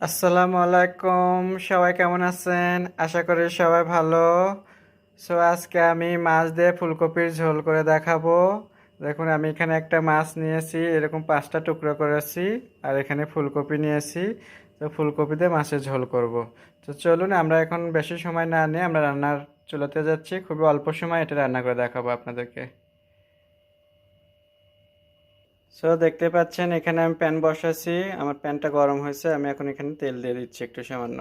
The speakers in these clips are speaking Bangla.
আসসালামু আলাইকুম। সবাই কেমন আছেন? আশা করি সবাই ভালো। সো আজকে আমি মাছ দিয়ে ফুলকপির ঝোল করে দেখাবো। দেখুন, আমি এখানে একটা মাছ নিয়েছি, এরকম পাঁচটা টুকরো করেছি, আর এখানে ফুলকপি নিয়েছি। তো ফুলকপি দিয়ে মাছের ঝোল করব। তো চলুন, আমরা এখন বেশি সময় না নিয়ে আমরা রান্নার চুলাতে যাচ্ছি। খুবই অল্প সময় এটা রান্না করে দেখাবো আপনাদেরকে। সো দেখতে পাচ্ছেন, এখানে আমি প্যান বসাছি আমার প্যানটা গরম হয়েছে, আমি এখন এখানে তেল দিয়ে দিচ্ছি একটু সামান্য।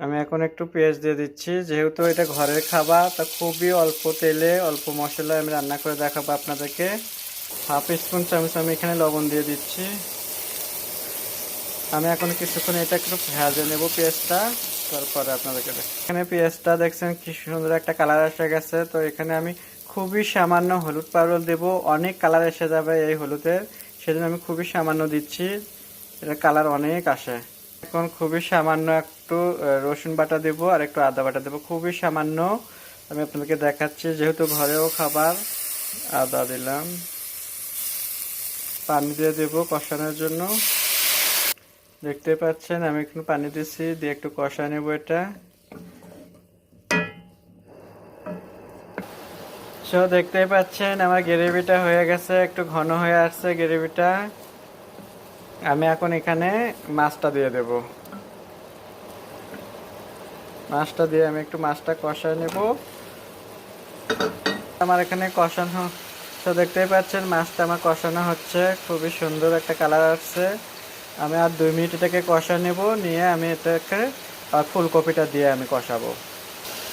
আমি এখন একটু পেঁয়াজ দিয়ে দিচ্ছি। যেহেতু এটা ঘরের খাবার, তা খুবই অল্প তেলে, অল্প মশলা আমি রান্না করে দেখাবো আপনাদেরকে। হাফ স্পুন চামচ আমি এখানে লবণ দিয়ে দিচ্ছি। আমি এখন কিছুক্ষণ এটা একটু ভেজে নেব পেঁয়াজটা। তারপরে আপনাদেরকে এখানে পেঁয়াজটা দেখছেন কি সুন্দর একটা কালার এসে গেছে। তো এখানে আমি খুবই সামান্য হলুদ পাউডার দেব। অনেক কালার এসে যাবে এই হলুদের। সেজন্য আমি খুবই সামান্য দিচ্ছি। এটা কালার অনেক আসে। এখন খুবই সামান্য একটু রসুন বাটা দেব আর একটু আদা বাটা দেবো। খুবই সামান্য। আমি আপনাদেরকে দেখাচ্ছি, যেহেতু ঘরেও খাবার। আদা দিলাম। পানি দিয়ে দেবো কষানোর জন্য। দেখতে পাচ্ছেন, আমি একটু পানি দিচ্ছি। দিয়ে একটু কষা নেব এটা। সো দেখতেই পাচ্ছেন, আমার গ্রেভিটা হয়ে গেছে, একটু ঘন হয়ে আসছে গ্রেভিটা। আমি এখন এখানে মাছটা দিয়ে দেব। মাছটা দিয়ে আমি একটু মাছটা কষায় নেব। আমার এখানে কষানো, তো দেখতেই পাচ্ছেন, মাছটা আমার কষানো হচ্ছে, খুবই সুন্দর একটা কালার আসছে। আমি আর দুই মিনিট এটাকে কষা নেব, নিয়ে আমি এটাকে ফুলকপিটা দিয়ে আমি কষাবো।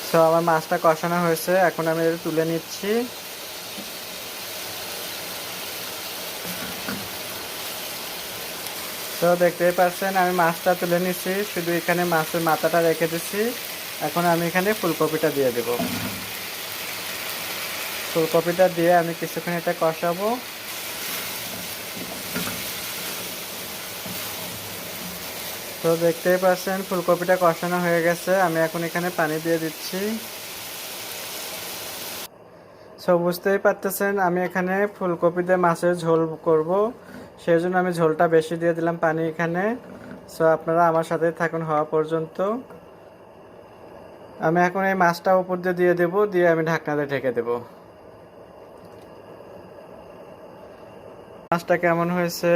সো আমার মাছটা কষানো হয়েছে। এখন আমি এটা তুলে নিচ্ছি। তো দেখতেই পাচ্ছেন, আমি মাছটা তুলে নিচ্ছি। শুধু এখানে মাছের মাথাটা রেখে দিচ্ছি। এখন আমি এখানে ফুলকপিটা দিয়ে দেব। ফুলকপিটা দিয়ে আমি কিছুক্ষণ এটা কষাবো। তো দেখতেই পাচ্ছেন, ফুলকপিটা কষানো হয়ে গেছে। আমি এখন এখানে পানি দিয়ে দিচ্ছি। সো বুঝতেই পারতেছেন, আমি এখানে ফুলকপি দিয়ে মাছের ঝোল করব। সেই জন্য আমি ঝোলটা বেশি দিয়ে দিলাম পানি এখানে। সো আপনারা আমার সাথে থাকুন হওয়া পর্যন্ত। আমি এখন এই মাছটা উপর দিয়ে দিয়ে দেবো, দিয়ে আমি ঢাকনাতে ঢেকে দেবো। মাছটা কেমন হয়েছে?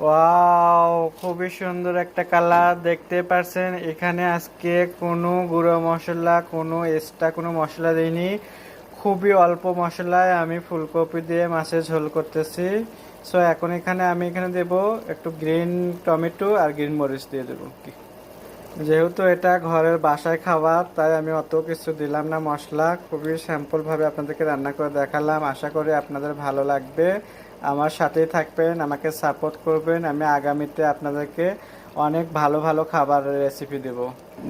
ওয়াও খুবই সুন্দর একটা কালার দেখতে পারছেন। এখানে আজকে কোনো গুঁড়ো মশলা, কোনো এক্সট্রা কোনো মশলা দিইনি। খুবই অল্প মশলায় আমি ফুলকপি দিয়ে মাছের ঝোল করতেছি। সো এখন এখানে আমি এখানে দেব একটু গ্রিন টমেটো আর গ্রিন মরিচ দিয়ে দেবো। যেহেতু এটা ঘরের বাসায় খাবার, তাই আমি অত কিছু দিলাম না মশলা। খুবই স্যাম্পলভাবে আপনাদেরকে রান্না করে দেখালাম। আশা করি আপনাদের ভালো লাগবে। আমার সাথেই থাকবেন, আমাকে সাপোর্ট করবেন। আমি আগামীতে আপনাদেরকে অনেক ভালো ভালো খাবারের রেসিপি দেব।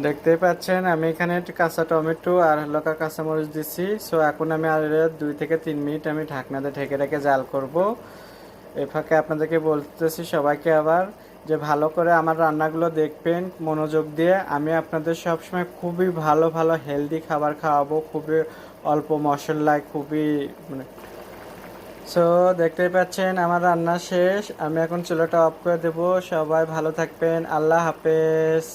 দেখতেই পাচ্ছেন, আমি এখানে কাঁচা টমেটো আর লকা কাঁচামরিচ দিচ্ছি সো এখন আমি আর দুই থেকে তিন মিনিট আমি ঢাকনাতে ঢেকে রেখে জাল করব। এ ফাঁকে আপনাদেরকে বলতেছি সবাইকে আবার যে ভালো করে আমার রান্নাগুলো দেখবেন মনোযোগ দিয়ে। আমি আপনাদের সবসময় খুবই ভালো ভালো হেলদি খাবার খাওয়াবো। খুবই অল্প মশলায়, খুবই মানে সো দেখতেই পাচ্ছেন, আমার রান্না শেষ। আমি এখন চুলাটা অফ করে দেবো। সবাই ভালো থাকবেন। আল্লাহ হাফেজ।